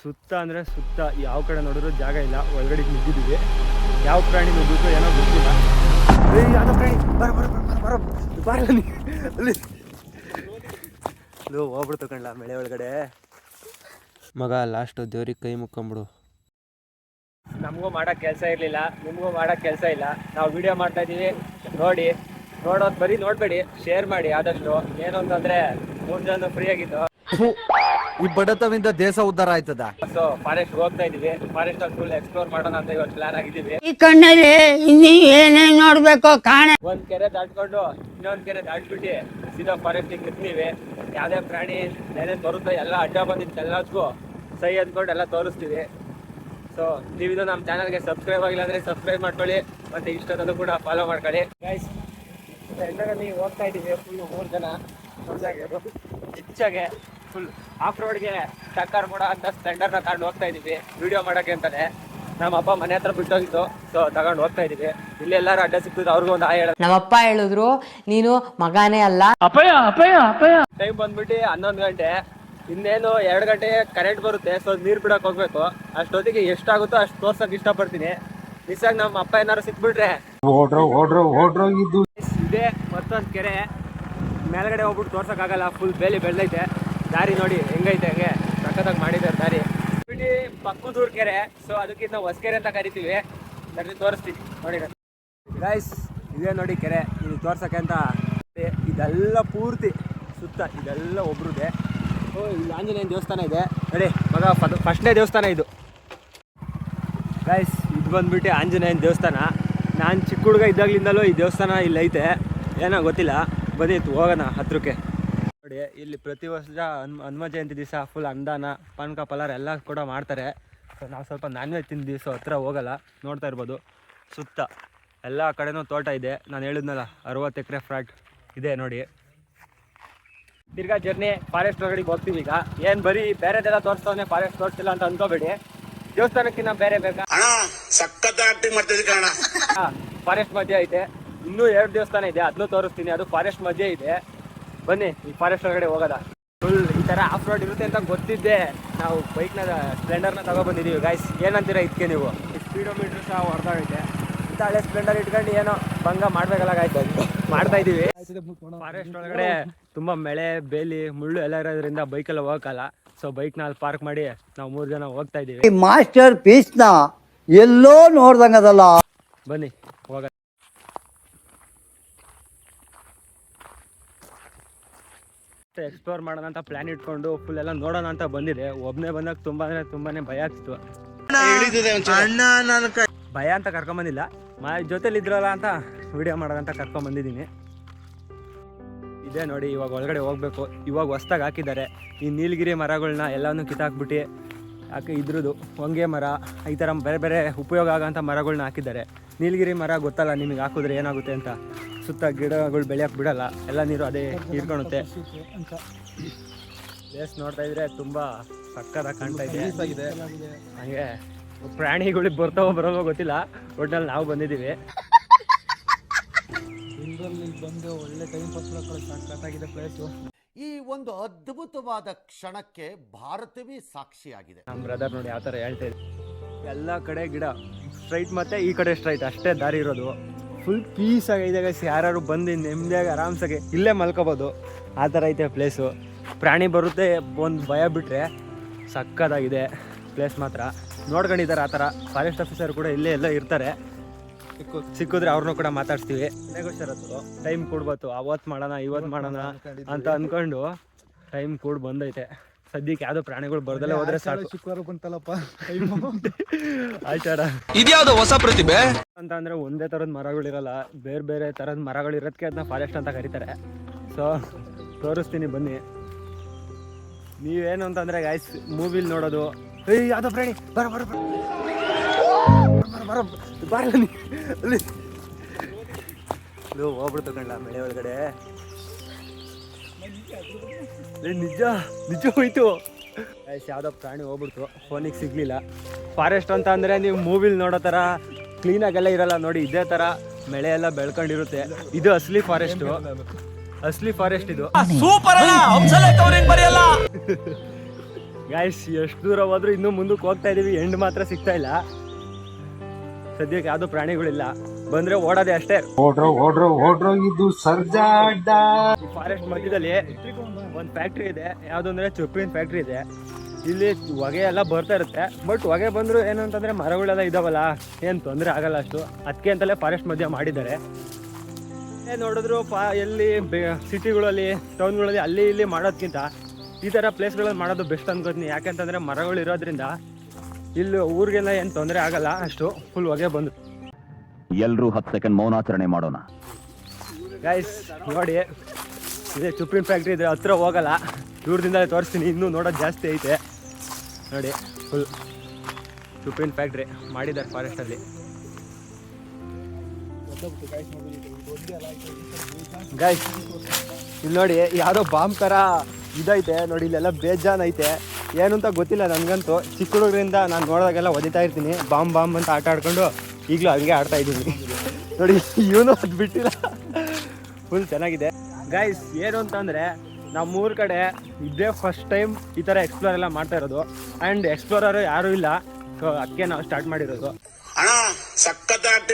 ಸುತ್ತ ಅಂದರೆ ಸುತ್ತ ಯಾವ ಕಡೆ ನೋಡಿದ್ರು ಜಾಗ ಇಲ್ಲ ಒಳಗಡೆ ನುಗ್ಗಿದ್ದೀವಿ ಯಾವ ಪ್ರಾಣಿ ನುಗ್ಗಿದ್ರು ಏನೋ ಗೊತ್ತಿಲ್ಲ. ಏಯ್ ಯಾವ್ದೋ ಪ್ರಾಣಿ? ಬರ ಬರ ಬರ ಬರ ಬರ. ಬರ ನೀ. ಅಲ್ಲಿ. ಲೋ ಹೋಗ್ಬಿಡ್ತು ಕಣ್ಲ ಮಳೆ ಒಳಗಡೆ. ಮಗ ಲಾಸ್ಟು ದೇವ್ರಿಗೆ ಕೈ ಮುಕ್ಕೊಂಬಿಡು. ನಮಗೂ ಮಾಡೋಕ್ಕೆ ಕೆಲಸ ಇರಲಿಲ್ಲ ನಿಮಗೂ ಮಾಡೋಕ್ಕೆ ಕೆಲಸ ಇಲ್ಲ. ನಾವು ವಿಡಿಯೋ ಮಾಡ್ತಾ ಇದ್ದೀವಿ ನೋಡಿ. ನೋಡೋದು ಬರೀ ನೋಡಬೇಡಿ ಶೇರ್ ಮಾಡಿ ಆದಷ್ಟು. ಏನು ಅಂತಂದರೆ ಮೂರು ಜನ ಫ್ರೀ ಆಗಿತ್ತು ಈ ಬಡತವಿಂದ ದೇಶ ಉದ್ಧಾರ ಆಯ್ತದ? ಸೊ ಫಾರೆಸ್ಟ್ ಹೋಗ್ತಾ ಇದೀವಿ ಫಾರೆಸ್ಟ್ ಫುಲ್ ಎಕ್ಸ್ಪ್ಲೋರ್ ಮಾಡೋಣ ಅಂತ ಇವತ್ತು ಪ್ಲಾನ್ ಈ ಕಣ್ಣಲ್ಲಿ ಇನ್ನಿ ಏನೇನ್ ನೋಡ್ಬೇಕು ಕಾಣ. ಒಂದ್ ಕೆರೆ ದಾಟ್ಕೊಂಡು ಇನ್ನೊಂದ್ ಕೆರೆ ದಾಟ್ಬಿಟ್ಟು ಸೀದಾ ಫಾರೆಸ್ಟ್ ಇರ್ತೀವಿ ಯಾವ್ದೇ ಪ್ರಾಣಿ ಏನೇ ತೋರುತ್ತೆ ಎಲ್ಲ ಅಡ್ಡ ಬಂದಿತ್ತು ಎಲ್ಲದಕ್ಕೂ ಸೈ ಅಂದ್ಕೊಂಡು ಎಲ್ಲ ತೋರಿಸ್ತೀವಿ. ಸೊ ನೀವಿದು ನಮ್ಮ ಚಾನಲ್ಗೆ ಸಬ್ಸ್ಕ್ರೈಬ್ ಆಗಿಲ್ಲ ಅಂದ್ರೆ ಸಬ್ಸ್ಕ್ರೈಬ್ ಮಾಡ್ಕೊಳ್ಳಿ ಮತ್ತೆ ಇಷ್ಟದಲ್ಲೂ ಕೂಡ ಫಾಲೋ ಮಾಡ್ಕೊಳ್ಳಿ. ಗೈಸ್ ಎಲ್ಲರಲ್ಲಿ ಹೋಗ್ತಾ ಇದೀವಿ ಫುಲ್ ಮೂರು ಜನ. ಹೆಚ್ಚಾಗೆ ಫುಲ್ ಆಫ್ ರೋಡ್ಗೆ ಟಕ್ಕರ್ ಕೂಡ ಅಂತ ಸ್ಪ್ಲೆಂಡರ್ನ ತಗೊಂಡು ಹೋಗ್ತಾ ಇದೀವಿ. ವಿಡಿಯೋ ಮಾಡೋಕೆ ಅಂತಾನೆ. ನಮ್ಮ ಅಪ್ಪ ಮನೆ ಹತ್ರ ಬಿಟ್ಟೋಗಿತ್ತು ಸೊ ತಗೊಂಡು ಹೋಗ್ತಾ ಇದೀವಿ. ಇಲ್ಲಿ ಎಲ್ಲಾರು ಅಡ್ಡ ಸಿಕ್ತಿದ್ರು ಅವ್ರಿಗೂ ಒಂದು ಆಯ್ ನಮ್ಮ ನಮ್ಮಪ್ಪ ಹೇಳಿದ್ರು ನೀನು ಮಗಾನೇ ಅಲ್ಲ. ಟೈಮ್ ಬಂದ್ಬಿಟ್ಟು ಹನ್ನೊಂದು ಗಂಟೆ. ಇನ್ನೇನು ಎರಡು ಗಂಟೆ ಕರೆಂಟ್ ಬರುತ್ತೆ ಸೊ ನೀರು ಬಿಡಕ್ಕೆ ಹೋಗ್ಬೇಕು. ಅಷ್ಟೊತ್ತಿಗೆ ಎಷ್ಟಾಗುತ್ತೋ ಅಷ್ಟು ತೋರ್ಸಕ್ ಇಷ್ಟಪಡ್ತೀನಿ. ಮಿಸ್ ಆಗಿ ನಮ್ಮ ಅಪ್ಪ ಏನಾರು ಸಿಕ್ಬಿಟ್ರೆ. ಇದೆ ಮತ್ತೊಂದು ಕೆರೆ. ಮೇಲ್ಗಡೆ ಹೋಗ್ಬಿಟ್ಟು ತೋರ್ಸಕ್ಕಾಗಲ್ಲ ಫುಲ್ ಬೇಲಿ ಬೆಳ್ದೈತೆ. ದಾರಿ ನೋಡಿ ಹೆಂಗೈತೆ ಹಂಗೆ. ಸಖತ್ತಾಗಿ ಮಾಡಿದ್ದಾರೆ ದಾರಿ. ಬಿಟ್ಟು ಪಕ್ಕದೂರ್ ಕೆರೆ ಸೊ ಅದಕ್ಕಿಂತ ಹೊಸಕೆರೆ ಅಂತ ಕರಿತೀವಿ. ಅದ್ರಲ್ಲಿ ತೋರಿಸ್ತೀವಿ ನೋಡಿ ಗೈಸ್ ಇದೇ ನೋಡಿ ಕೆರೆ. ಇದು ತೋರ್ಸಕ್ಕೆ ಅಂತ. ಇದೆಲ್ಲ ಪೂರ್ತಿ ಸುತ್ತ ಇದೆಲ್ಲ ಒಬ್ರದೇ. ಓ, ಇಲ್ಲಿ ಆಂಜನೇಯನ ದೇವಸ್ಥಾನ ಇದೆ. ನೋಡಿ ಮಗ ಫಸ್ಟ್ನೇ ದೇವಸ್ಥಾನ ಇದು. ಗೈಸ್ ಇದು ಬಂದ್ಬಿಟ್ಟು ಆಂಜನೇಯನ ದೇವಸ್ಥಾನ. ನಾನು ಚಿಕ್ಕ ಹುಡುಗ ಇದ್ದಾಗ್ಲಿಂದಲೂ ಈ ದೇವಸ್ಥಾನ ಇಲ್ಲೈತೆ. ಏನೋ ಗೊತ್ತಿಲ್ಲ. ಬಂದಿತ್ತು ಹೋಗೋಣ ಹತ್ರಕ್ಕೆ. ಇಲ್ಲಿ ಪ್ರತಿ ವರ್ಷ ಹನ್ ಹನುಮ ಜಯಂತಿ ದಿವಸ ಫುಲ್ ಅನ್ನದಾನ ಪಾನಕ ಪಲಾರ ಎಲ್ಲ ಕೂಡ ಮಾಡ್ತಾರೆ. ಸೊ ನಾವು ಸ್ವಲ್ಪ ನಾನ್ ವೆಜ್ ತಿಂದ ದಿವಸ ಹತ್ರ ಹೋಗಲ್ಲ ನೋಡ್ತಾ ಇರ್ಬೋದು. ಸುತ್ತ ಎಲ್ಲ ಕಡೆನೂ ತೋಟ ಇದೆ. ನಾನು ಹೇಳಿದ್ನಲ್ಲ ಅರವತ್ತು ಎಕರೆ ಫ್ಲಾಟ್ ಇದೆ ನೋಡಿ. ತಿರ್ಗಾ ಜರ್ನಿ ಫಾರೆಸ್ಟ್ ಒಳಗಡೆಗೆ ಹೋಗ್ತೀವಿ ಈಗ. ಏನು ಬರೀ ಬೇರೆದೆಲ್ಲ ತೋರಿಸ್ತಾವೆ ಫಾರೆಸ್ಟ್ ತೋರಿಸಿಲ್ಲ ಅಂತ ಅನ್ಕೋಬೇಡಿ. ದೇವಸ್ಥಾನಕ್ಕಿಂತ ಬೇರೆ ಬೇಕಾ? ಫಾರೆಸ್ಟ್ ಮಧ್ಯೆ ಐತೆ. ಇನ್ನೂ ಎರಡು ದೇವಸ್ಥಾನ ಇದೆ ಅದನ್ನು ತೋರಿಸ್ತೀನಿ. ಅದು ಫಾರೆಸ್ಟ್ ಮಧ್ಯೆ ಇದೆ. ಬನ್ನಿ ಈ ಫಾರೆಸ್ಟ್ ಒಳಗಡೆ ಹೋಗೋದ. ಫುಲ್ ಈ ತರ ಆಫ್ ರೋಡ್ ಇರುತ್ತೆ ಅಂತ ಗೊತ್ತಿದ್ದೆ. ನಾವು ಬೈಕ್ನ ಸ್ಪ್ಲೆಂಡರ್ನ ತಗೊಬಂದಿದ್ದೀವಿ ಗಾಯ್ಸ್ ಏನಂತೀರಾ ಇದಕ್ಕೆ ನೀವು? ಸ್ಪೀಡೋಮೀಟ್ರ್ ಸಹ ಹೊಡೆದಾಗೈತೆ ಇಂಥ ಹಳೆ ಸ್ಪ್ಲೆಂಡರ್ ಇಟ್ಕೊಂಡು ಏನೋ ಭಂಗ ಮಾಡ್ಬೇಕಲ್ಲ ಗಾಯ್ತು ಮಾಡ್ತಾ ಇದ್ದೀವಿ ಫಾರೆಸ್ಟ್ ಒಳಗಡೆ ತುಂಬಾ ಮಳೆ ಬೇಲಿ ಮುಳ್ಳು ಎಲ್ಲ ಇರೋದ್ರಿಂದ ಬೈಕೆಲ್ಲ ಹೋಗಕ್ಕಲ್ಲ. ಸೊ ಬೈಕ್ನ ಅಲ್ಲಿ ಪಾರ್ಕ್ ಮಾಡಿ ನಾವು ಮೂರು ಜನ ಹೋಗ್ತಾ ಇದೀವಿ. ಈ ಮಾಸ್ಟರ್ ಪೀಸ್ನ ಎಲ್ಲೋ ನೋಡ್ದಂಗದಲ್ಲ. ಬನ್ನಿ ಹೋಗ ಎಕ್ಸ್ಪ್ಲೋರ್ ಮಾಡೋಣ ಅಂತ ಪ್ಲಾನ್ ಇಟ್ಕೊಂಡು ಫುಲ್ ಎಲ್ಲ ನೋಡೋಣ ಅಂತ ಬಂದಿದೆ. ಒಬ್ಬನೇ ಬಂದಾಗ ತುಂಬಾ ಅಂದ್ರೆ ತುಂಬಾನೇ ಭಯ ಆಗ್ತಿತ್ತು. ಭಯ ಅಂತ ಕರ್ಕೊಂಬಂದಿಲ್ಲ ಮಾ ಜೊತೆಲಿ ಇದ್ರಲ್ಲ ಅಂತ ವಿಡಿಯೋ ಮಾಡೋಣ ಅಂತ ಕರ್ಕೊಂಬಂದಿದ್ದೀನಿ ಇದೇ ನೋಡಿ ಇವಾಗ ಒಳಗಡೆ ಹೋಗ್ಬೇಕು. ಇವಾಗ ಹೊಸ್ದಾಗಿ ಹಾಕಿದ್ದಾರೆ. ಈ ನೀಲಗಿರಿ ಮರಗಳನ್ನ ಎಲ್ಲನೂ ಕಿತ್ತಾಕ್ಬಿಟ್ಟು ಯಾಕೆ ಇದ್ರದ್ದು ಹೊಂಗೆ ಮರ ಈ ಥರ ಬೇರೆ ಬೇರೆ ಉಪಯೋಗ ಆಗೋಂಥ ಮರಗಳನ್ನ ಹಾಕಿದ್ದಾರೆ. ನೀಲಗಿರಿ ಮರ ಗೊತ್ತಲ್ಲ ನಿಮಗೆ ಹಾಕಿದ್ರೆ ಏನಾಗುತ್ತೆ ಅಂತ. ಸುತ್ತ ಗಿಡಗಳು ಬೆಳೆಯೋಕೆ ಬಿಡಲ್ಲ. ಎಲ್ಲ ನೀರು ಅದೇ ಹೀರ್ಕೊಳುತ್ತೆ. ಪ್ಲೇಸ್ ನೋಡ್ತಾ ಇದ್ರೆ ತುಂಬ ಸಕ್ಕದಾಗಿ ಕಾಣ್ತಾ ಇದೆ. ಹಾಗೆ ಪ್ರಾಣಿಗಳಿಗೆ ಬರ್ತಾವೋ ಬರೋವೋ ಗೊತ್ತಿಲ್ಲ. ಒಟ್ನಲ್ಲಿ ನಾವು ಬಂದಿದ್ದೀವಿ. ಈ ಒಂದು ಅದ್ಭುತವಾದ ಕ್ಷಣಕ್ಕೆ ಭಾರತವೇ ಸಾಕ್ಷಿಯಾಗಿದೆ. ನಮ್ಮ ಬ್ರದರ್ ನೋಡಿ ಯಾವ ಥರ ಹೇಳ್ತಾ ಇದೆ ಎಲ್ಲ ಕಡೆ ಗಿಡ ಸ್ಟ್ರೈಟ್ ಮತ್ತೆ ಈ ಕಡೆ ಸ್ಟ್ರೈಟ್ ಅಷ್ಟೇ ದಾರಿ ಇರೋದು. ಫುಲ್ ಪೀಸ್ ಆಗಿದೆ ಗೈಸ್ ಯಾರು ಬಂದು ನೆಮ್ಮದಿಯಾಗಿ ಆರಾಮ್ಸಾಗಿ ಇಲ್ಲೇ ಮಲ್ಕೋಬೋದು. ಆ ಥರ ಐತೆ ಪ್ಲೇಸು ಪ್ರಾಣಿ ಬರುತ್ತೆ ಒಂದು ಭಯ ಬಿಟ್ಟರೆ ಸಕ್ಕದಾಗಿದೆ ಪ್ಲೇಸ್ ಮಾತ್ರ. ನೋಡ್ಕೊಂಡಿದ್ದಾರೆ ಆ ಥರ. ಫಾರೆಸ್ಟ್ ಆಫೀಸರ್ ಕೂಡ ಇಲ್ಲೇ ಎಲ್ಲ ಇರ್ತಾರೆ. ಸಿಕ್ಕು ಸಿಕ್ಕಿದ್ರೆ ಅವ್ರನ್ನೂ ಕೂಡ ಮಾತಾಡ್ಸ್ತೀವಿ. ನೆಗೋಷಿಯರತ್ತು ಟೈಮ್ ಕೊಡ್ಬೋದು ಅವತ್ತು ಮಾಡೋಣ ಇವತ್ತು ಮಾಡೋಣ ಅಂತ ಅಂದ್ಕೊಂಡು ಟೈಮ್ ಕೂಡ ಬಂದೈತೆ. ಸದ್ಯಕ್ಕೆ ಯಾವ್ದು ಪ್ರಾಣಿಗಳು ಬರ್ದಲ್ಲ ಹೋದ್ರೆ ಸಾಕು. ಶುಕ್ರವಾರ ಬಂತಲ್ಲಪ್ಪ? ಆಚಾರ ಇದ್ಯಾವ್ದು ಹೊಸ ಪ್ರತಿಭೆ? ಅಂತ ಅಂದ್ರೆ ಒಂದೇ ಥರದ ಮರಗಳಿರಲ್ಲ ಬೇರೆ ಬೇರೆ ಥರದ ಮರಗಳು ಇರೋದಕ್ಕೆ ಅದನ್ನ ಫಾರೆಸ್ಟ್ ಅಂತ ಕರೀತಾರೆ. ಸೊ ತೋರಿಸ್ತೀನಿ ಬನ್ನಿ. ನೀವೇನು ಅಂತಂದರೆ ಗಾಯ್ಸ್ ಮೂವಿಲಿ ನೋಡೋದು. ಏಯ್, ಯಾವುದೋ ಪ್ರಾಣಿ? ಬರ ಬರ ಬರ. ಬರ ಹೋಗ್ಬಿಡ್ತು ಕಣ್ಣ ಮಳೆ ಒಳಗಡೆ. ನಿಜ ನಿಜ ಹೋಯ್ತು. ಗಾಯ್ಸ್ ಯಾವುದೋ ಪ್ರಾಣಿ ಹೋಗ್ಬಿಡ್ತು. ಫೋನಿಗೆ ಸಿಗ್ಲಿಲ್ಲ. ಫಾರೆಸ್ಟ್ ಅಂತ ಅಂದರೆ ನೀವು ಮೂವಿಲಿ ನೋಡೋ ಥರ ಕ್ಲೀನಾಗೆಲ್ಲ ಇರಲ್ಲ ನೋಡಿ ಇದೇ ಥರ ಮಳೆ ಎಲ್ಲ ಬೆಳ್ಕೊಂಡಿರುತ್ತೆ. ಇದು ಅಸಲಿ ಫಾರೆಸ್ಟು ಅಸಲಿ ಫಾರೆಸ್ಟ್ ಇದು. ಸೂಪರ್ ಬರೆಯಲ್ಲ. ಗಾಯ್ಸ್ ಎಷ್ಟು ದೂರ ಹೋದ್ರು ಇನ್ನೂ ಮುಂದಕ್ಕೆ ಹೋಗ್ತಾ ಇದೀವಿ ಎಂಡ್ ಮಾತ್ರ ಸಿಗ್ತಾ ಇಲ್ಲ. ಸದ್ಯಕ್ಕೆ ಯಾವ್ದು ಪ್ರಾಣಿಗಳಿಲ್ಲ. ಬಂದ್ರೆ ಓಡೋದೆ ಅಷ್ಟೇ. ಓಡ್ರೋ ಓಡ್ರೋ ಓಡ್ರೋ ಇದು ಸರ್ಜಾಡ ಫಾರೆಸ್ಟ್ ಮಧ್ಯದಲ್ಲಿ ಒಂದು ಫ್ಯಾಕ್ಟ್ರಿ ಇದೆ. ಯಾವ್ದು ಅಂದ್ರೆ ಚೊಪ್ಪಿನ ಫ್ಯಾಕ್ಟ್ರಿ ಇದೆ. ಇಲ್ಲಿ ಹೊಗೆ ಎಲ್ಲ ಬರ್ತಾ ಇರುತ್ತೆ. ಬಟ್ ಹೊಗೆ ಬಂದ್ರು ಏನು ಅಂತಂದ್ರೆ ಮರಗಳೆಲ್ಲ ಇದಾವಲ್ಲ ಏನು ತೊಂದರೆ ಆಗಲ್ಲ ಅಷ್ಟು. ಅದಕ್ಕೆ ಅಂತಲೇ ಫಾರೆಸ್ಟ್ ಮಧ್ಯ ಮಾಡಿದ್ದಾರೆ. ಏನ್ ನೋಡಿದ್ರು ಪಾ ಎಲ್ಲಿ ಸಿಟಿಗಳಲ್ಲಿ ಟೌನ್ಗಳಲ್ಲಿ ಅಲ್ಲಿ ಇಲ್ಲಿ ಮಾಡೋದ್ಕಿಂತ ಈ ಥರ ಪ್ಲೇಸ್ಗಳಲ್ಲಿ ಮಾಡೋದು ಬೆಸ್ಟ್ ಅನ್ಕೋತೀನಿ. ಯಾಕೆಂತಂದರೆ ಮರಗಳು ಇರೋದ್ರಿಂದ ಇಲ್ಲಿ ಊರಿಗೆಲ್ಲ ಏನು ತೊಂದರೆ ಆಗಲ್ಲ ಅಷ್ಟು ಫುಲ್ ಹೊಗೆ ಬಂದು. ಎಲ್ಲರೂ ಹತ್ತು ಸೆಕೆಂಡ್ ಮೌನಾಚರಣೆ ಮಾಡೋಣ. ಗೈಸ್ ನೋಡಿ ಇದೇ ಚುಪ್ಪಿನ ಫ್ಯಾಕ್ಟ್ರಿ ಇದೆ ಹತ್ರ ಹೋಗಲ್ಲ. ದೂರದಿಂದಲೇ ತೋರಿಸ್ತೀನಿ ಇನ್ನೂ ನೋಡೋದು ಜಾಸ್ತಿ ಐತೆ. ನೋಡಿ ಫುಲ್ ಸುಪ್ರೀನ್ ಫ್ಯಾಕ್ಟ್ರಿ ಮಾಡಿದ್ದಾರೆ ಫಾರೆಸ್ಟಲ್ಲಿ ಗೈಸ್ ಇಲ್ಲಿ ನೋಡಿ ಯಾವುದೋ ಬಾಂಬ್ ಥರ ಇದೈತೆ. ನೋಡಿ, ಇಲ್ಲೆಲ್ಲ ಬೇಜಾನ್ ಐತೆ. ಏನು ಅಂತ ಗೊತ್ತಿಲ್ಲ ನನಗಂತೂ. ಚಿಕ್ಕ ಹುಡುಗರಿಂದ ನಾನು ನೋಡಿದಾಗೆಲ್ಲ ಒದಿತಾ ಇರ್ತೀನಿ. ಬಾಂಬ್ ಬಾಂಬ್ ಅಂತ ಆಟ ಆಡ್ಕೊಂಡು ಈಗಲೂ ಹಂಗೆ ಆಡ್ತಾ ಇದ್ದೀನಿ. ನೋಡಿ, ಇವನು ಅದು ಬಿಟ್ಟಿಲ್ಲ ಫುಲ್ ಚೆನ್ನಾಗಿದೆ. ಗೈಸ್ ಏನು ಅಂತಂದರೆ ನಮ್ಮೂರ ಕಡೆ ಇದೇ ಫಸ್ಟ್ ಟೈಮ್ ಈ ಥರ ಎಕ್ಸ್ಪ್ಲೋರ್ ಎಲ್ಲ ಮಾಡ್ತಾ ಇರೋದು. ಆ್ಯಂಡ್ ಎಕ್ಸ್ಪ್ಲೋರರು ಯಾರೂ ಇಲ್ಲ. ಸೊ ಅದಕ್ಕೆ ನಾವು ಸ್ಟಾರ್ಟ್ ಮಾಡಿರೋದು. ಫಾರೆಸ್ಟ್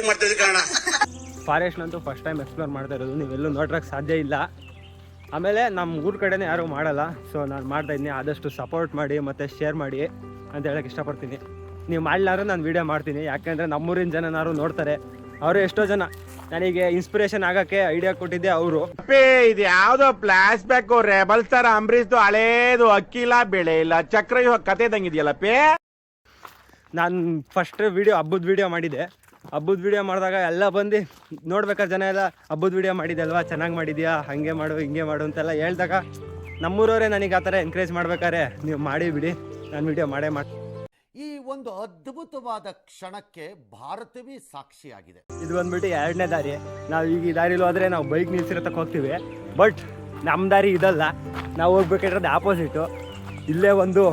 ಫಾರೆಸ್ಟ್ನಂತೂ ಫಸ್ಟ್ ಟೈಮ್ ಎಕ್ಸ್ಪ್ಲೋರ್ ಮಾಡ್ತಾ ಇರೋದು. ನೀವೆಲ್ಲೂ ನೋಡ್ರಕ್ಕೆ ಸಾಧ್ಯ ಇಲ್ಲ. ಆಮೇಲೆ ನಮ್ಮ ಊರ ಕಡೆನೇ ಯಾರೂ ಮಾಡಲ್ಲ. ಸೊ ನಾನು ಮಾಡ್ತಾ ಇದ್ದೀನಿ. ಆದಷ್ಟು ಸಪೋರ್ಟ್ ಮಾಡಿ ಮತ್ತೆ ಶೇರ್ ಮಾಡಿ ಅಂತ ಹೇಳಕ್ಕೆ ಇಷ್ಟಪಡ್ತೀನಿ. ನೀವು ಮಾಡಲಾರು ನಾನು ವೀಡಿಯೋ ಮಾಡ್ತೀನಿ. ಯಾಕೆಂದರೆ ನಮ್ಮೂರಿನ ಜನನಾರು ನೋಡ್ತಾರೆ. ಅವರು ಎಷ್ಟೋ ಜನ. ನನಗೆ ಇನ್ಸ್ಪಿರೇಷನ್ ಆಗಕ್ಕೆ ಐಡಿಯಾ ಕೊಟ್ಟಿದ್ದೆ ಅವರು. ಇದು ಯಾವ್ದೋ ಫ್ಲಾಶ್ ಬ್ಯಾಕ್ ರೆಬಲ್ ಸ್ಟಾರ್ ಅಂಬರೀಶ್ದು ಹಳೇದು ಅಕ್ಕಿಲ್ಲ ಬೆಳೆ ಇಲ್ಲ. ಚಕ್ರ ಇವಾಗ ಕತೆ ಇದಂಗಿದೆಯಲ್ಲ ಪೇ ನಾನು ಫಸ್ಟ್ ವಿಡಿಯೋ ಹಬ್ಬದ ವಿಡಿಯೋ ಮಾಡಿದೆ. ಹಬ್ಬದ ವಿಡಿಯೋ ಮಾಡಿದಾಗ ಎಲ್ಲ ಬಂದು ನೋಡ್ಬೇಕಾದ್ರೆ ಜನ ಎಲ್ಲ ಹಬ್ಬದ ವಿಡಿಯೋ ಮಾಡಿದೆ ಅಲ್ವಾ? ಚೆನ್ನಾಗಿ ಮಾಡಿದ್ಯಾ? ಹಾಗೆ ಮಾಡು ಹಿಂಗೆ ಮಾಡು ಅಂತೆಲ್ಲ ಹೇಳ್ದಾಗ ನಮ್ಮೂರವರೇ ನನಗೆ ಆ ಥರ ಎನ್ಕರೇಜ್ ಮಾಡ್ಬೇಕಾರೆ ನೀವು ಮಾಡಿ ಬಿಡಿ. ನಾನು ವಿಡಿಯೋ ಮಾಡೇ ಮಾಡಿ ಈ ಒಂದು ಅದ್ಭುತವಾದ ಕ್ಷಣಕ್ಕೆ ಭಾರತವೇ ಸಾಕ್ಷಿಯಾಗಿದೆ. ಇದು ಬಂದ್ಬಿಟ್ಟು ಎರಡನೇ ದಾರಿ. ನಾವು ಈಗ ಈ ದಾರಿಲಿ ಹೋದ್ರೆ ನಾವು ಬೈಕ್ ನಿಲ್ಸಿರತಕ್ಕೆ ಹೋಗ್ತೀವಿ. ಬಟ್ ನಮ್ಮ ದಾರಿ ಇದಲ್ಲ. ನಾವು ಹೋಗ್ಬೇಕಾಗಿರೋದು ಆಪೋಸಿಟ್ಟು ಇಲ್ಲೇ ಒಂದು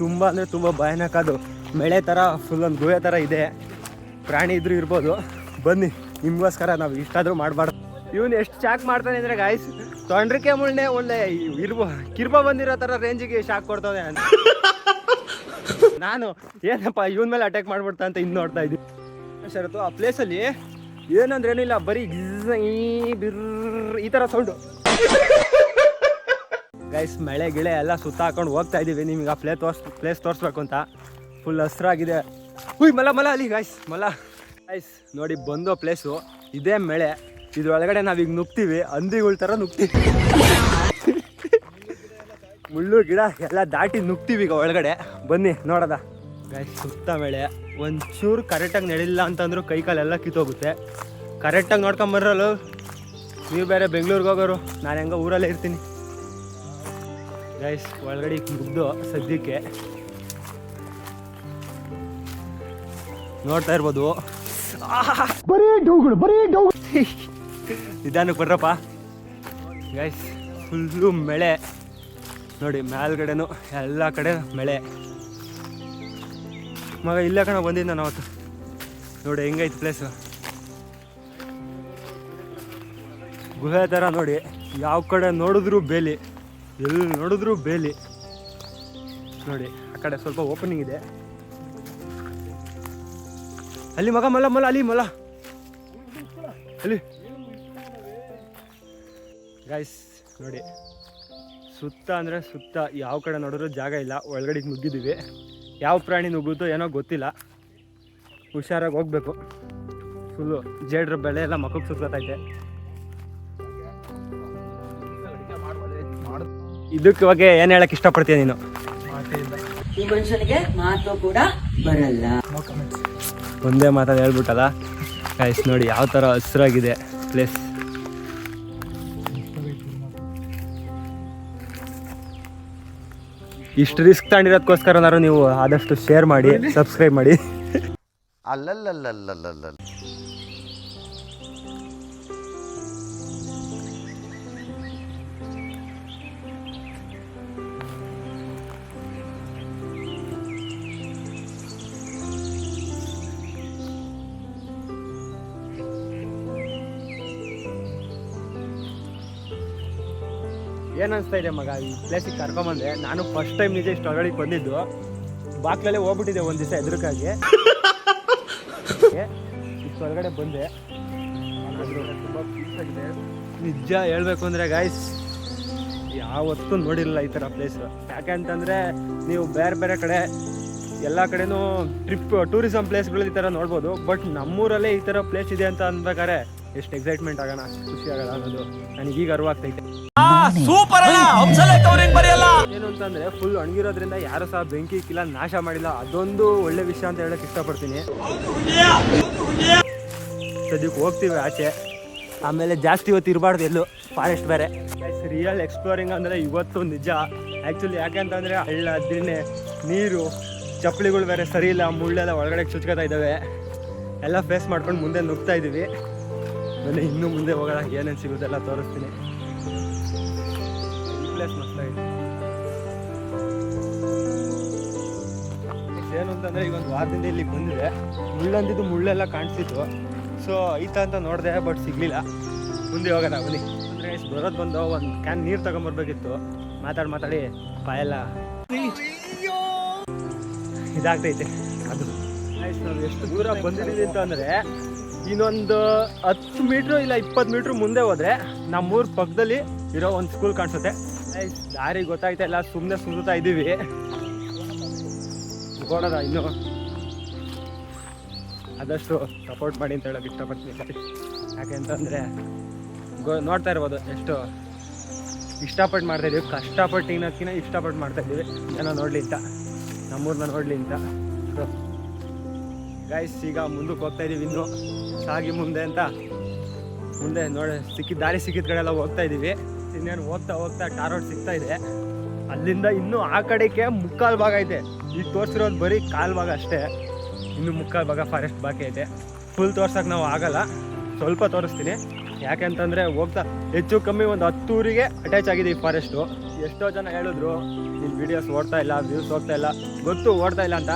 ತುಂಬ ಅಂದರೆ ತುಂಬ ಭಯಾನಕ ಅದು ಮಳೆ ಥರ ಫುಲ್ ಒಂದು ಗುಹೆ ಥರ ಇದೆ. ಪ್ರಾಣಿ ಇದ್ರೂ ಇರ್ಬೋದು. ಬನ್ನಿ, ನಿಮಗೋಸ್ಕರ ನಾವು ಇಷ್ಟಾದರೂ ಮಾಡಬಾರ್ದು. ಇವನು ಎಷ್ಟು ಶಾಕ್ ಮಾಡ್ತಾನೆ ಅಂದರೆ ಗಾಯ್ಸ್ ತೊಂಡ್ರಿಕೆ ಮುಳ್ಳೆ ಒಳ್ಳೆ ಇರ್ಬೋ ಕಿರ್ಬ ಬಂದಿರೋ ಥರ ರೇಂಜಿಗೆ ಶಾಕ್ ಕೊಡ್ತಾನೆ ಅಂತ. ನಾನು ಏನಪ್ಪ ಇವನ್ ಮೇಲೆ ಅಟ್ಯಾಕ್ ಮಾಡ್ಬಿಡ್ತಾ ಅಂತ ಇನ್ನು ನೋಡ್ತಾ ಇದ್ದೀನಿ. ಶರತ್ತು ಆ ಪ್ಲೇಸಲ್ಲಿ ಏನಂದ್ರೆ ಏನಿಲ್ಲ, ಬರೀ ಬಿರ್ ಈ ಥರ ಸೌಂಡು ಗೈಸ್ ಮಳೆ ಗಿಳೆ ಎಲ್ಲ ಸುತ್ತ ಹಾಕೊಂಡು ಹೋಗ್ತಾ ಇದೀವಿ. ನಿಮ್ಗೆ ಆ ಪ್ಲೇ ತೋರ್ಸ್ ಪ್ಲೇಸ್ ತೋರಿಸ್ಬೇಕು ಅಂತ. ಫುಲ್ ಹಸ್ರಾಗಿದೆ. ಹುಯ್ ಮಲ ಮಲ ಅಲ್ಲಿ ಗಾಯ್ಸ್ ಮಲ. ಗೈಸ್ ನೋಡಿ ಬಂದೋ ಪ್ಲೇಸು ಇದೇ ಮಳೆ. ಇದ್ರೊಳಗಡೆ ನಾವೀಗ ನುಗ್ತೀವಿ, ಹಂದಿಗಳ ಥರ ನುಗ್ತೀವಿ. ಮುಳ್ಳು ಗಿಡ ಎಲ್ಲ ದಾಟಿ ನುಗ್ತೀವಿ ಈಗ ಒಳಗಡೆ. ಬನ್ನಿ ನೋಡದ? ಗೈಸ್ ಸುತ್ತ ಮಳೆ ಒಂಚೂರು ಕರೆಕ್ಟಾಗಿ ನಡಿಲ್ಲ ಅಂತಂದ್ರು ಕೈ ಕಾಲೆಲ್ಲ ಕಿತ್ತೋಗುತ್ತೆ. ಕರೆಕ್ಟಾಗಿ ನೋಡ್ಕೊಂಬರಲು ನೀವು ಬೇರೆ ಬೆಂಗಳೂರಿಗೆ ಹೋಗೋರು ನಾನು ಹೆಂಗ ಊರಲ್ಲೇ ಇರ್ತೀನಿ. ಗೈಸ್ ಒಳಗಡೆ ಮುಗ್ದು ಸದ್ಯಕ್ಕೆ. ನೋಡ್ತಾ ಇರ್ಬೋದು. ನಿಧಾನಕ್ಕೆ ಬರ್ರಪ್ಪ. ಗೈಸ್ ಫುಲ್ಲು ಮಳೆ ನೋಡಿ, ಮೇಲ್ಗಡೆನೂ ಎಲ್ಲ ಕಡೆ ಮಳೆ. ಮಗ, ಇಲ್ಲೇ ಕಣ ಬಂದಿದ್ದ ನಾನು ಅವತ್ತು. ನೋಡಿ, ಹೆಂಗೈತೆ ಪ್ಲೇಸು ಗುಹೆ ಥರ ನೋಡಿ, ಯಾವ ಕಡೆ ನೋಡಿದ್ರೂ ಬೇಲಿ ಎಲ್ಲಿ ನೋಡಿದ್ರೂ ಬೇಲಿ. ನೋಡಿ, ಆ ಕಡೆ ಸ್ವಲ್ಪ ಓಪನಿಂಗ್ ಇದೆ. ಅಲ್ಲಿ ಮಗ ಮಲ ಮಲ ಅಲ್ಲಿ ಮಲ ಅಲ್ಲಿ. ಗಾಯ್ಸ್ ನೋಡಿ. ಸುತ್ತ ಅಂದರೆ ಸುತ್ತ ಯಾವ ಕಡೆ ನೋಡಿದ್ರೂ ಜಾಗ ಇಲ್ಲ ಒಳಗಡೆ ನುಗ್ಗಿದ್ದೀವಿ. ಯಾವ ಪ್ರಾಣಿ ನುಗ್ಗುತ್ತೋ ಏನೋ ಗೊತ್ತಿಲ್ಲ. ಹುಷಾರಾಗಿ ಹೋಗ್ಬೇಕು. ಫುಲ್ಲು ಜೇಡ್ರ ಬೆಳೆ ಎಲ್ಲ ಮಕ್ಕಕ್ಕೆ ಸುತ್ತೈತೆ ಇದಕ್ಕೆ ಬಗ್ಗೆ ಏನು ಹೇಳಕ್ಕೆ ಇಷ್ಟಪಡ್ತೀನಿ ನೀನು? ಈ ಮನುಷ್ಯನಿಗೆ ಮಾತು ಕೂಡ ಬರಲ್ಲ. ಒಂದೇ ಮಾತಲ್ಲಿ ಹೇಳ್ಬಿಟ್ಟಲ್ಲ? ಕಾಯ್ಸ್ ನೋಡಿ ಯಾವ ಥರ ಹಸಿರಾಗಿದೆ. ಪ್ಲೇಸ್ ಇಷ್ಟು ರಿಸ್ಕ್ ತಗೊಂಡಿರೋದಕ್ಕೋಸ್ಕರನಾರು ನೀವು ಆದಷ್ಟು ಶೇರ್ ಮಾಡಿ ಸಬ್ಸ್ಕ್ರೈಬ್ ಮಾಡಿ. ಅಲ್ಲಲ್ಲಲ್ಲಲ್ಲಲ್ಲಲ್ಲ ಏನ್ ಅನ್ಸ್ತಾ ಇದೆ ಮಗ? ಈ ಪ್ಲೇಸಿಗೆ ಕರ್ಕೊಂಬಂದೆ ನಾನು ಫಸ್ಟ್ ಟೈಮ್ ನಿಜ ಇಷ್ಟು ಒಳಗಡೆ ಬಂದಿದ್ದು. ಬಾಕ್ಲಲ್ಲೇ ಹೋಗ್ಬಿಟ್ಟಿದೆ ಒಂದು ದಿವಸ ಎದುರುಕಾಗಿ. ಇಷ್ಟು ಒಳಗಡೆ ಬಂದೆ. ತುಂಬ ಆಗಿದೆ. ನಿಜ ಹೇಳಬೇಕು ಅಂದರೆ ಗಾಯ್ಸ್ ಯಾವತ್ತೂ ನೋಡಿರಲಿಲ್ಲ ಈ ಥರ ಪ್ಲೇಸ್ ಯಾಕೆ ಅಂತಂದರೆ ನೀವು ಬೇರೆ ಬೇರೆ ಕಡೆ, ಎಲ್ಲ ಕಡೆನೂ ಟ್ರಿಪ್ ಟೂರಿಸಮ್ ಪ್ಲೇಸ್ಗಳು ಈ ಥರ ನೋಡ್ಬೋದು. ಬಟ್ ನಮ್ಮೂರಲ್ಲೇ ಈ ಥರ ಪ್ಲೇಸ್ ಇದೆ ಅಂತ ಅನ್ಬೇಕಾರೆ ಎಷ್ಟು ಎಕ್ಸೈಟ್ಮೆಂಟ್ ಆಗೋಣ ಖುಷಿ ಆಗೋಣ ಅನ್ನೋದು ನನಗೆ ಈಗ ಬರೆಯಲ್ಲ. ಏನು ಅಂತಂದ್ರೆ ಫುಲ್ ಒಣಗಿರೋದ್ರಿಂದ ಯಾರು ಸಹ ಬೆಂಕಿ ಕಿಲ್ಲ ನಾಶ ಮಾಡಿಲ್ಲ. ಅದೊಂದು ಒಳ್ಳೆ ವಿಷಯ ಅಂತ ಹೇಳಕ್ ಇಷ್ಟಪಡ್ತೀನಿ. ಸದ್ಯಕ್ಕೆ ಹೋಗ್ತೀವಿ ಆಚೆ. ಆಮೇಲೆ ಜಾಸ್ತಿ ಇವತ್ತು ಇರಬಾರ್ದು ಎಲ್ಲೂ ಫಾರೆಸ್ಟ್ ಬೇರೆ. ರಿಯಲ್ ಎಕ್ಸ್ಪ್ಲೋರಿಂಗ್ ಅಂದರೆ ಇವತ್ತು ನಿಜ. ಆ್ಯಕ್ಚುಲಿ ಯಾಕೆ ಅಂತಂದರೆ ಹಳ್ಳ ದಿಣ್ಣೆ ನೀರು ಚಪ್ಪಲಿಗಳು ಬೇರೆ ಸರಿ ಇಲ್ಲ ಮುಳ್ಳೆಲ್ಲ ಒಳಗಡೆ ಚುಚ್ಕೋತಾ ಇದ್ದಾವೆ. ಎಲ್ಲ ಫೇಸ್ ಮಾಡ್ಕೊಂಡು ಮುಂದೆ ನುಗ್ತಾ ಇದ್ದೀವಿ ಆಮೇಲೆ ಇನ್ನೂ ಮುಂದೆ ಹೋಗೋಣ ಏನೇನು ಸಿಗುತ್ತೆಲ್ಲ ತೋರಿಸ್ತೀನಿ. ಪ್ಲೇಸ್ ಮಸ್ತಾಗಿದೆ ಏನು ಅಂತಂದರೆ ಈಗ ಒಂದು ವಾರದಿಂದ ಇಲ್ಲಿ ಬಂದಿದೆ. ಮುಳ್ಳಂದಿದ್ದು ಮುಳ್ಳೆಲ್ಲ ಕಾಣಿಸಿತ್ತು ಸೊ ಈತ ಅಂತ ನೋಡಿದೆ ಬಟ್ ಸಿಗಲಿಲ್ಲ. ಮುಂದೆ ಹೋಗೋಣ, ಬನ್ನಿ. ಅಂದರೆ ಬರೋದು ಬಂದು, ಒಂದು ಕ್ಯಾನ್ ನೀರು ತಗೊಂಬರ್ಬೇಕಿತ್ತು. ಮಾತಾಡಿ ಮಾತಾಡಿ, ಬಾಯೆಲ್ಲ. ಇದಾಗ್ತೈತೆ. ಅದು. ನಾವು ಎಷ್ಟು ದೂರ ಬಂದಿದ್ದೀವಿ ಅಂತ ಅಂದರೆ, ಇನ್ನೊಂದು ಹತ್ತು ಮೀಟ್ರು ಇಲ್ಲ, ಇಪ್ಪತ್ತು ಮೀಟ್ರ್ ಮುಂದೆ ಹೋದರೆ, ನಮ್ಮೂರ ಪಕ್ಕದಲ್ಲಿ ಇರೋ ಒಂದು ಸ್ಕೂಲ್ ಕಾಣಿಸುತ್ತೆ. ದಾರಿ ಗೊತ್ತಾಗ್ತಾ ಇಲ್ಲ ಸುಮ್ಮನೆ ಸುತ್ತಾ ಇದ್ದೀವಿ ಹೋಗೋಣ ಇನ್ನು. ಆದಷ್ಟು ಸಪೋರ್ಟ್ ಮಾಡಿ ಅಂತ ಹೇಳೋಕೆ ಇಷ್ಟಪಡ್ತೀನಿ. ಯಾಕೆ ಅಂತಂದರೆ, ಗೋ, ನೋಡ್ತಾ ಇರ್ಬೋದು ಎಷ್ಟು ಇಷ್ಟಪಟ್ಟು ಮಾಡ್ತಾ ಇದೀವಿ. ಕಷ್ಟಪಟ್ಟು ಇನ್ನೋದಕ್ಕಿಂತ ಇಷ್ಟಪಟ್ಟು ಮಾಡ್ತಾ ಇದ್ದೀವಿ ಜನ ನೋಡಲಿ ಅಂತ. ನಮ್ಮೂರನ್ನ ನೋಡಲಿ ಅಂತ. ಸೊ ಗೈಸ್ ಈಗ ಮುಂದಕ್ಕೆ ಹೋಗ್ತಾ ಇದೀವಿ ಇನ್ನು. ಸಾಗಿ ಮುಂದೆ ಅಂತ. ಮುಂದೆ ನೋಡಿ ಸಿಕ್ಕಿದ ದಾರಿ ಸಿಕ್ಕಿದ ಕಡೆ ಎಲ್ಲ ಹೋಗ್ತಾ ಇದ್ದೀವಿ ಇನ್ನೇನು ಹೋಗ್ತಾ ಹೋಗ್ತಾ ಟಾರ್ ರೋಡ್ ಸಿಗ್ತಾ ಇದೆ. ಅಲ್ಲಿಂದ ಇನ್ನೂ ಆ ಕಡೆಗೆ ಮುಕ್ಕಾಲು ಭಾಗ ಐತೆ ಈಗ ತೋರಿಸಿರೋದು ಬರೀ ಕಾಲು ಭಾಗ ಅಷ್ಟೇ. ಇನ್ನು ಮುಕ್ಕಾಲು ಭಾಗ ಫಾರೆಸ್ಟ್ ಬಾಕಿ ಐತೆ ಫುಲ್ ತೋರ್ಸೋಕೆ ನಾವು ಆಗಲ್ಲ. ಸ್ವಲ್ಪ ತೋರಿಸ್ತೀನಿ. ಯಾಕೆ ಅಂತಂದರೆ ಹೋಗ್ತಾ ಹೆಚ್ಚು ಕಮ್ಮಿ ಒಂದು ಹತ್ತು ಊರಿಗೆ ಅಟ್ಯಾಚ್ ಆಗಿದೆ ಈ ಫಾರೆಸ್ಟು ಎಷ್ಟೋ ಜನ ಹೇಳಿದ್ರು ನಿನ್ನ ವೀಡಿಯೋಸ್ ಓಡ್ತಾ ಇಲ್ಲ ವ್ಯೂಸ್ ಹೋಗ್ತಾ ಇಲ್ಲ. ಗೊತ್ತು, ಓಡ್ತಾ ಇಲ್ಲ ಅಂತ.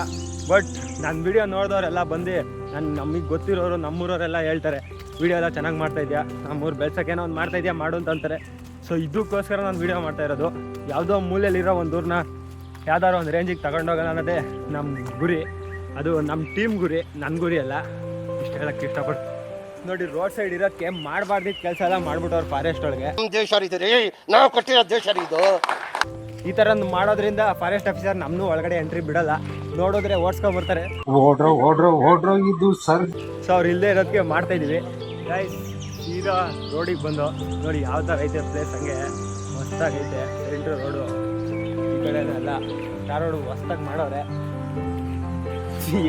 ಬಟ್ ನನ್ನ ವಿಡಿಯೋ ನೋಡಿದವರೆಲ್ಲ ಬಂದು ನಾನು ನಮಗೆ ಗೊತ್ತಿರೋರು ನಮ್ಮೂರವರೆಲ್ಲ ಹೇಳ್ತಾರೆ ವಿಡಿಯೋ ಎಲ್ಲ ಚೆನ್ನಾಗಿ ಮಾಡ್ತಾ ಇದೆಯಾ? ನಮ್ಮೂರು ಏನೋ ಒಂದು ಮಾಡ್ತಾ ಇದೆಯಾ? ಮಾಡು ಅಂತ ಅಂತಾರೆ. ಸೊ ಇದಕ್ಕೋಸ್ಕರ ನಾನು ವೀಡಿಯೋ ಮಾಡ್ತಾ ಇರೋದು. ಯಾವುದೋ ಮೂಲೆಯಲ್ಲಿರೋ ಒಂದು ಊರನ್ನ ಯಾವ್ದಾದ್ರು ಒಂದು ರೇಂಜಿಗೆ ತಗೊಂಡೋಗೋಣ ಅನ್ನೋದೇ ನಮ್ಮ ಗುರಿ. ಅದು ನಮ್ಮ ಟೀಮ್ ಗುರಿ ನನ್ನ ಗುರಿ ಅಲ್ಲ. ಇಷ್ಟು ಹೇಳಕ್ಕೆ ಇಷ್ಟಪಡ್ತೀನಿ ನೋಡಿ ರೋಡ್ ಸೈಡ್ ಇರೋಕ್ಕೆ ಮಾಡಬಾರ್ದಿದ್ದ ಕೆಲಸ ಎಲ್ಲ ಮಾಡ್ಬಿಟ್ಟವ್ರು ಫಾರೆಸ್ಟ್ ಒಳಗೆ. ದೇಶ ನಾವು ಕಟ್ಟಿರೋ ದೇಶ ಇದು. ಈ ಥರ ಮಾಡೋದ್ರಿಂದ ಫಾರೆಸ್ಟ್ ಆಫೀಸರ್ ನಮ್ಮನ್ನು ಒಳಗಡೆ ಎಂಟ್ರಿ ಬಿಡಲ್ಲ. ನೋಡಿದ್ರೆ ಓಡಿಸ್ಕೊಂಡ್ ಬರ್ತಾರೆ ಸೊ ಅವ್ರು ಇಲ್ಲದೆ ಇರೋದಕ್ಕೆ ಮಾಡ್ತಾ ಇದೀವಿ. ಗೈಸ್ ಸೀದಾ ರೋಡಿಗೆ ಬಂದು ನೋಡಿ ಯಾವ ಥರ ಐತೆ ಪ್ಲೇಸ್ ಹಂಗೆ. ಹೊಸ್ದಾಗೈತೆ ಸೆಂಟ್ರ್ ರೋಡು ಈ ಕಡೆನೆಲ್ಲ ಕಾರ್ ರೋಡು ಹೊಸ್ದಾಗಿ ಮಾಡೋರೆ.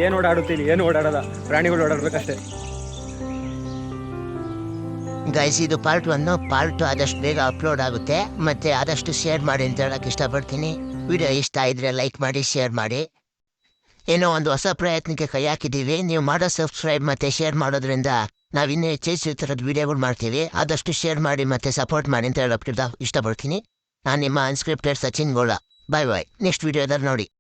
ಏನು ಓಡಾಡುತ್ತೀನಿ ಏನು ಓಡಾಡೋದ ಪ್ರಾಣಿಗಳು ಓಡಾಡ್ಬೇಕಷ್ಟೇ. ಗೈಸ್ ಇದು ಪಾರ್ಟ್ ಒನ್ ಪಾರ್ಟ್ ಆದಷ್ಟು ಬೇಗ ಅಪ್ಲೋಡ್ ಆಗುತ್ತೆ. ಮತ್ತೆ ಆದಷ್ಟು ಶೇರ್ ಮಾಡಿ ಅಂತ ಹೇಳಕ್ಕೆ ಇಷ್ಟಪಡ್ತೀನಿ. ವಿಡಿಯೋ ಇಷ್ಟ ಇದ್ರೆ ಲೈಕ್ ಮಾಡಿ ಶೇರ್ ಮಾಡಿ. ಏನೋ ಒಂದು ಹೊಸ ಪ್ರಯತ್ನಕ್ಕೆ ಕೈ ಹಾಕಿದ್ದೀವಿ. ನೀವು ಮಾಡೋ ಸಬ್ಸ್ಕ್ರೈಬ್ ಮತ್ತೆ ಶೇರ್ ಮಾಡೋದ್ರಿಂದ ನಾವು ಹೆಚ್ಚೆಚ್ಚು ಹೆಚ್ಚು ಈ ಥರದ ವಿಡಿಯೋಗಳು ಮಾಡ್ತೀವಿ. ಆದಷ್ಟು ಶೇರ್ ಮಾಡಿ ಮತ್ತೆ ಸಪೋರ್ಟ್ ಮಾಡಿ ಅಂತ ಹೇಳೋಕ್ಕಿಂತ ಇಷ್ಟಪಡ್ತೀನಿ. ನಾನು ನಿಮ್ಮ ಅನ್ಸ್ಕ್ರಿಪ್ಟೆಡ್ ಸಚಿನ್ ಗೋಳ. ಬಾಯ್ ಬಾಯ್. ನೆಕ್ಸ್ಟ್ ವಿಡಿಯೋದಲ್ಲಿ ನೋಡಿ.